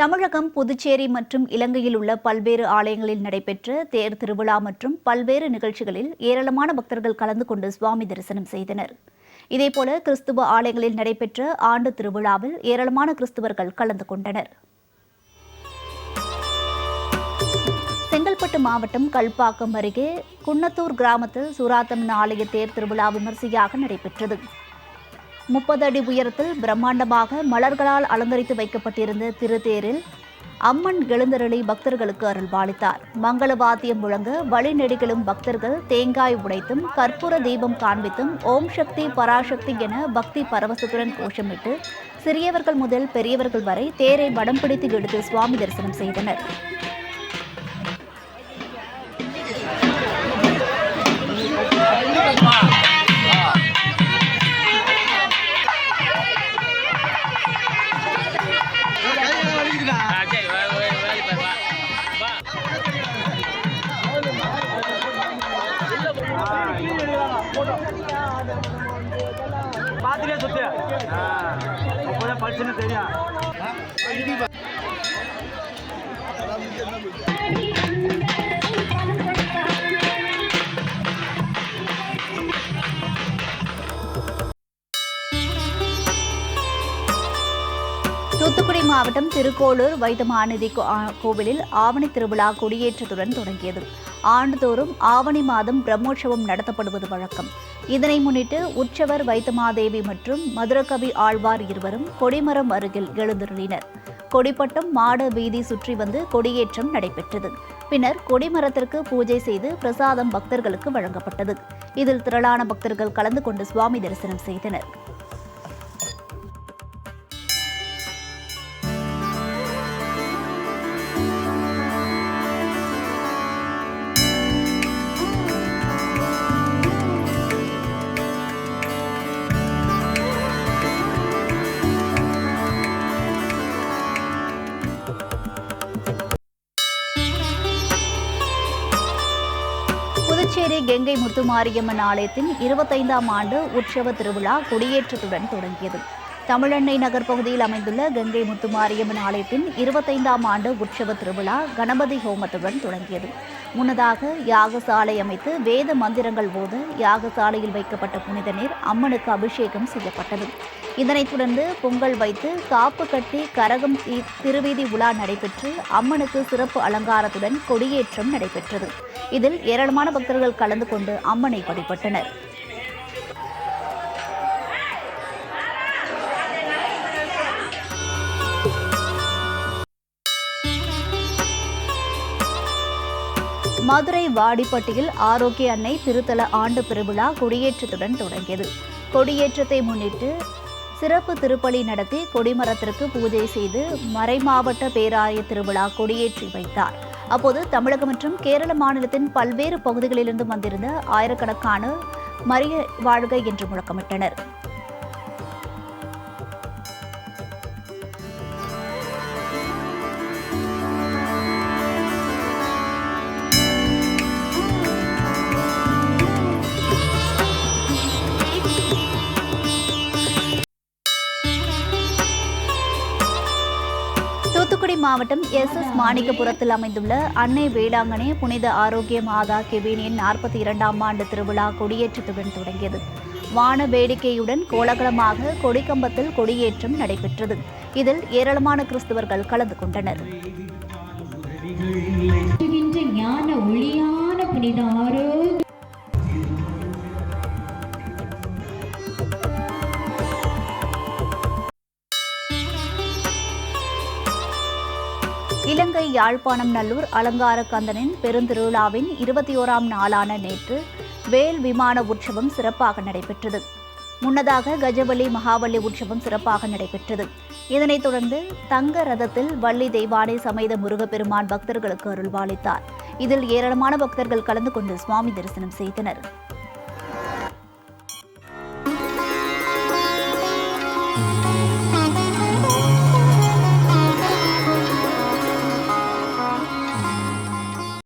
தமிழகம் புதுச்சேரி மற்றும் இலங்கையில் உள்ள பல்வேறு ஆலயங்களில் நடைபெற்ற தேர் திருவிழா மற்றும் பல்வேறு நிகழ்ச்சிகளில் ஏராளமான பக்தர்கள் கலந்து கொண்டு சுவாமி தரிசனம் செய்தனர். இதேபோல கிறிஸ்துவ ஆலயங்களில் நடைபெற்ற ஆண்டு திருவிழாவில் ஏராளமான கிறிஸ்துவர்கள் கலந்து கொண்டனர். செங்கல்பட்டு மாவட்டம் கல்பாக்கம் அருகே குன்னத்தூர் கிராமத்தில் சூராத்தம்மன் ஆலய தேர் திருவிழா விமர்சையாக நடைபெற்றது. முப்பது அடி உயரத்தில் பிரம்மாண்டமாக மலர்களால் அலங்கரித்து வைக்கப்பட்டிருந்த திருத்தேரில் அம்மன் எழுந்தருளி பக்தர்களுக்கு அருள்பாலித்தார். மங்கள வாத்தியம் முழங்க வழிநெடுகிலும் பக்தர்கள் தேங்காய் உடைத்தும் கற்பூர தீபம் காண்பித்தும் ஓம் சக்தி பராசக்தி என பக்தி பரவசத்துடன் கோஷமிட்டு சிறியவர்கள் முதல் பெரியவர்கள் வரை தேரை வடம் பிடித்து எடுத்து சுவாமி தரிசனம் செய்தனர். ஆ அப்போதான் படிச்சுன்னு தெரியும் தூத்துக்குடி மாவட்டம் திருக்கோளூர் வைத்தமாநிதி கோவிலில் ஆவணி திருவிழா கொடியேற்றத்துடன் தொடங்கியது. ஆண்டுதோறும் ஆவணி மாதம் பிரம்மோற்சவம் நடத்தப்படுவது வழக்கம். இதனை முன்னிட்டு உற்சவர் வைத்தமாதேவி மற்றும் மதுரகவி ஆழ்வார் இருவரும் கொடிமரம் அருகில் எழுந்தருளினர். கொடிப்பட்டம் மாட வீதி சுற்றி வந்து கொடியேற்றம் நடைபெற்றது. பின்னர் கொடிமரத்திற்கு பூஜை செய்து பிரசாதம் பக்தர்களுக்கு வழங்கப்பட்டது. இதில் திரளான பக்தர்கள் கலந்து கொண்டு சுவாமி தரிசனம் செய்தனர். புதுச்சேரி கெங்கை முத்துமாரியம்மன் ஆலயத்தின் இருபத்தைந்தாம் ஆண்டு உற்சவ திருவிழா கொடியேற்றத்துடன் தொடங்கியது. தமிழெண்ணெய் நகர் பகுதியில் அமைந்துள்ள கங்கை முத்துமாரியம்மன் ஆலயத்தின் இருபத்தைந்தாம் ஆண்டு உற்சவ திருவிழா கணபதி ஹோமத்துடன் தொடங்கியது. முன்னதாக யாகசாலை அமைத்து வேத மந்திரங்கள் ஓத யாகசாலையில் வைக்கப்பட்ட புனித நீர் அம்மனுக்கு அபிஷேகம் செய்யப்பட்டது. இதனைத் தொடர்ந்து பொங்கல் வைத்து காப்பு கட்டி கரகம் திருவீதி உலா நடைபெற்று அம்மனுக்கு சிறப்பு அலங்காரத்துடன் கொடியேற்றம் நடைபெற்றது. இதில் ஏராளமான பக்தர்கள் கலந்து கொண்டு அம்மனை வழிபட்டனர். மதுரை வாடிப்பட்டியில் ஆரோக்கிய அன்னை திருத்தல ஆண்டு பெருவிழா கொடியேற்றத்துடன் தொடங்கியது. கொடியேற்றத்தை முன்னிட்டு சிறப்பு திருப்பலி நடத்தி கொடிமரத்திற்கு பூஜை செய்து மறைமாவட்ட பேராய திருவிழா கொடியேற்றி வைத்தார். அப்போது தமிழகம் மற்றும் கேரள மாநிலத்தின் பல்வேறு பகுதிகளிலிருந்து வந்திருந்த ஆயிரக்கணக்கான மரிய வாழ்க என்று முழக்கமிட்டனர். மாவட்டம் எஸ் எஸ் மாணிக்கபுரத்தில் அமைந்துள்ள அன்னை வேளாங்கண்ணி புனித ஆரோக்கிய மாதா கெவினியின் நாற்பத்தி இரண்டாம் ஆண்டு திருவிழா கொடியேற்றத்துடன் தொடங்கியது. வான வேடிக்கையுடன் கோலகலமாக கொடிக்கம்பத்தில் கொடியேற்றம் நடைபெற்றது. இதில் ஏராளமான கிறிஸ்தவர்கள் கலந்து கொண்டனர். ஞான ஒளியான புனித ஆரோக்கிய இலங்கை யாழ்ப்பாணம் நல்லூர் அலங்கார கந்தனின் பெருந்திருவிழாவின் இருபத்தி ஓராம் நாளான நேற்று வேல் விமான உற்சவம் சிறப்பாக நடைபெற்றது. முன்னதாக கஜவலி மகாவலி உற்சவம் சிறப்பாக நடைபெற்றது. இதனைத் தொடர்ந்து தங்க ரதத்தில் வள்ளி தெய்வானை சமேத முருகப்பெருமான் பக்தர்களுக்கு அருள்வாளித்தார். இதில் ஏராளமான பக்தர்கள் கலந்து கொண்டு சுவாமி தரிசனம் செய்தனர்.